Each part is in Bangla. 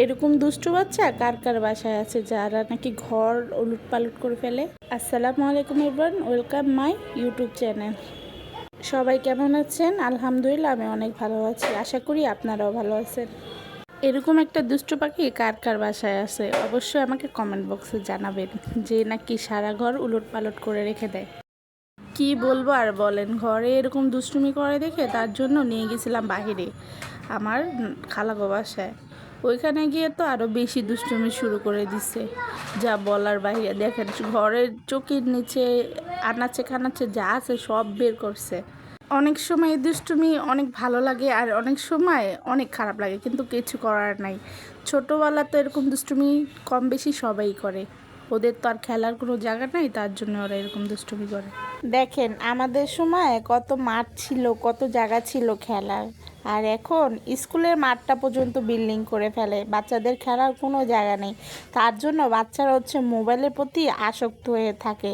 এরকম দুষ্টু বাচ্চা কার কার বাসায় আছে? যারা নাকি ঘর উলুট পালট করে ফেলে। আসসালামু আলাইকুম everyone welcome my YouTube channel. সবাই কেমন আছেন? আলহামদুলিল্লাহ, আমি অনেক ভালো আছি। আশা করি আপনারাও ভালো আছেন। এরকম একটা দুষ্টু পাখি কার কার বাসায় আছে? অবশ্যই আমাকে কমেন্ট বক্সে জানাবেন যে নাকি সারা ঘর উলট পালট করে রেখে দেয়। কি বলব আর বলেন, ঘরে এরকম দুষ্টুমি করে দেখে তার জন্য নিয়ে গেছিলাম বাহিরে। আমার খালাগো বাসায়। ওইখানে গিয়ে তো আরও বেশি দুষ্টুমি শুরু করে দিছে। যা বলার বাইরে। দেখেন, ঘরের চোখের নিচে আনাচে খানাচে যা আছে সব বের করছে। অনেক সময় দুষ্টুমি অনেক ভালো লাগে আর অনেক সময় অনেক খারাপ লাগে, কিন্তু কিছু করার নাই। ছোটোবেলা তো এরকম দুষ্টুমি কম বেশি সবাই করে। ওদের তো আর খেলার কোনো জায়গা নাই, তার জন্য ওরা এরকম দুষ্টুমি করে। দেখেন, আমাদের সময় কত মাঠ ছিল, কত জায়গা ছিল খেলার। আর এখন স্কুলের মাঠটা পর্যন্ত বিল্ডিং করে ফেলে। বাচ্চাদের খেলার কোনো জায়গা নেই। তার জন্য বাচ্চারা হচ্ছে মোবাইলের প্রতি আসক্ত হয়ে থাকে।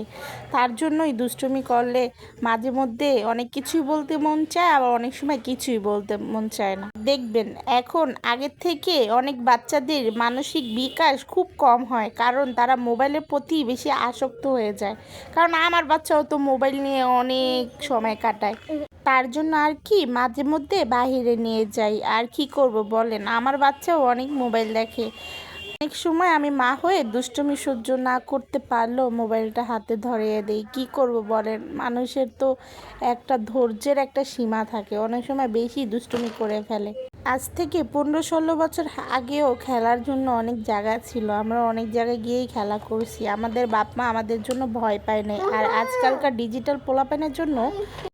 তার জন্যই দুষ্টুমি করলে মাঝে মধ্যে অনেক কিছুই বলতে মন চায়, আবার অনেক সময় কিছুই বলতে মন চায় না। দেখবেন, এখন আগের থেকে অনেক বাচ্চাদের মানসিক বিকাশ খুব কম হয়, কারণ তারা মোবাইলের প্রতি বেশি আসক্ত হয়ে যায়। কারণ আমার বাচ্চাও তো মোবাইল নিয়ে অনেক সময় কাটায়। তার জন্য আর কি মাঝে মধ্যে বাহিরে নিয়ে যাই। আর কি করব বলেন? আমার বাচ্চাও অনেক মোবাইল দেখে। অনেক সময় আমি মা হয়ে দুষ্টুমি সহ্য না করতে পারলেও মোবাইলটা হাতে ধরিয়ে দেই। কি করব বলেন? মানুষের তো একটা ধৈর্যের একটা সীমা থাকে। অনেক সময় বেশি দুষ্টুমি করে ফেলে। আজ থেকে পনেরো ষোলো বছর আগেও খেলার জন্য অনেক জায়গা ছিল। আমরা অনেক জায়গায় গিয়েই খেলা করছি। আমাদের বাপ মা আমাদের জন্য ভয় পায় নাই। আর আজকালকার ডিজিটাল পোলাপানের জন্য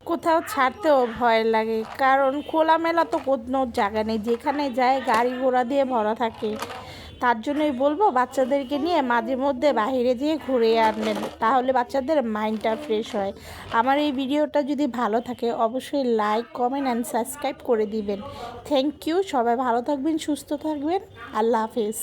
কোথাও ছাড়তেও ভয় লাগে, কারণ খোলামেলা তো কোনো জায়গা নেই, যেখানে যায় গাড়ি ঘোড়া দিয়ে ভরা থাকে। তার জন্যই বলব বাচ্চাদেরকে নিয়ে মাঝে মধ্যে বাইরে যেয়ে ঘুরে আনবেন, তাহলে বাচ্চাদের মাইন্ডটা ফ্রেশ হয়। আমার এই ভিডিওটা যদি ভালো থাকে, অবশ্যই লাইক, কমেন্ট অ্যান্ড সাবস্ক্রাইব করে দিবেন। থ্যাংক ইউ, সবাই ভালো থাকবেন, সুস্থ থাকবেন, আল্লাহ হাফেজ।